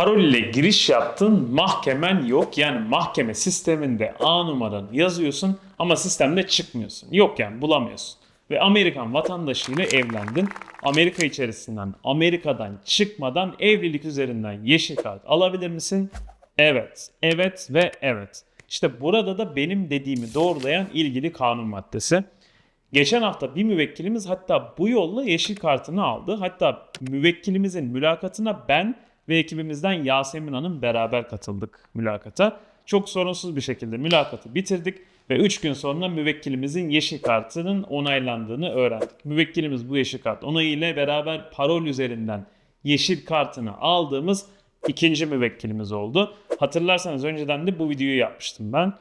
parol ile giriş yaptın, mahkemen yok. Yani mahkeme sisteminde A numaranı yazıyorsun ama sistemde çıkmıyorsun. Yok yani bulamıyorsun. Ve Amerikan vatandaşıyla evlendin. Amerika içerisinden, Amerika'dan çıkmadan evlilik üzerinden yeşil kart alabilir misin? Evet, evet ve evet. İşte burada da benim dediğimi doğrulayan ilgili kanun maddesi. Geçen hafta bir müvekkilimiz hatta bu yolla yeşil kartını aldı. Hatta müvekkilimizin mülakatına ben ve ekibimizden Yasemin Hanım beraber katıldık mülakata. Çok sorunsuz bir şekilde mülakatı bitirdik ve 3 gün sonra müvekkilimizin yeşil kartının onaylandığını öğrendik. Müvekkilimiz bu yeşil kart onayı ile beraber parol üzerinden yeşil kartını aldığımız ikinci müvekkilimiz oldu. Hatırlarsanız önceden de bu videoyu yapmıştım ben.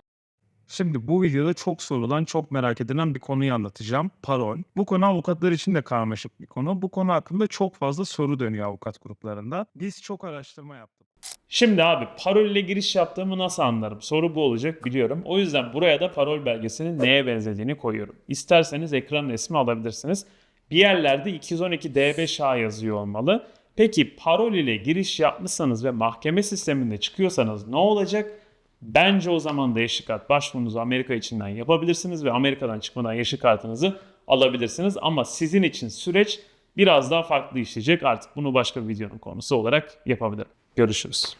Şimdi bu videoda çok sorulan, çok merak edilen bir konuyu anlatacağım. Parol. Bu konu avukatlar için de karmaşık bir konu. Bu konu hakkında çok fazla soru dönüyor avukat gruplarında. Biz çok araştırma yaptık. Şimdi abi parol ile giriş yaptığımı nasıl anlarım? Soru bu olacak biliyorum. O yüzden buraya da parol belgesinin neye benzediğini koyuyorum. İsterseniz ekran resmi alabilirsiniz. Bir yerlerde 212 D5A yazıyor olmalı. Peki parol ile giriş yapmışsanız ve mahkeme sisteminde çıkıyorsanız ne olacak? Bence o zaman da yeşil kart başvurunuzu Amerika içinden yapabilirsiniz ve Amerika'dan çıkmadan yeşil kartınızı alabilirsiniz. Ama sizin için süreç biraz daha farklı işleyecek. Artık bunu başka bir videonun konusu olarak yapabilirim. Görüşürüz.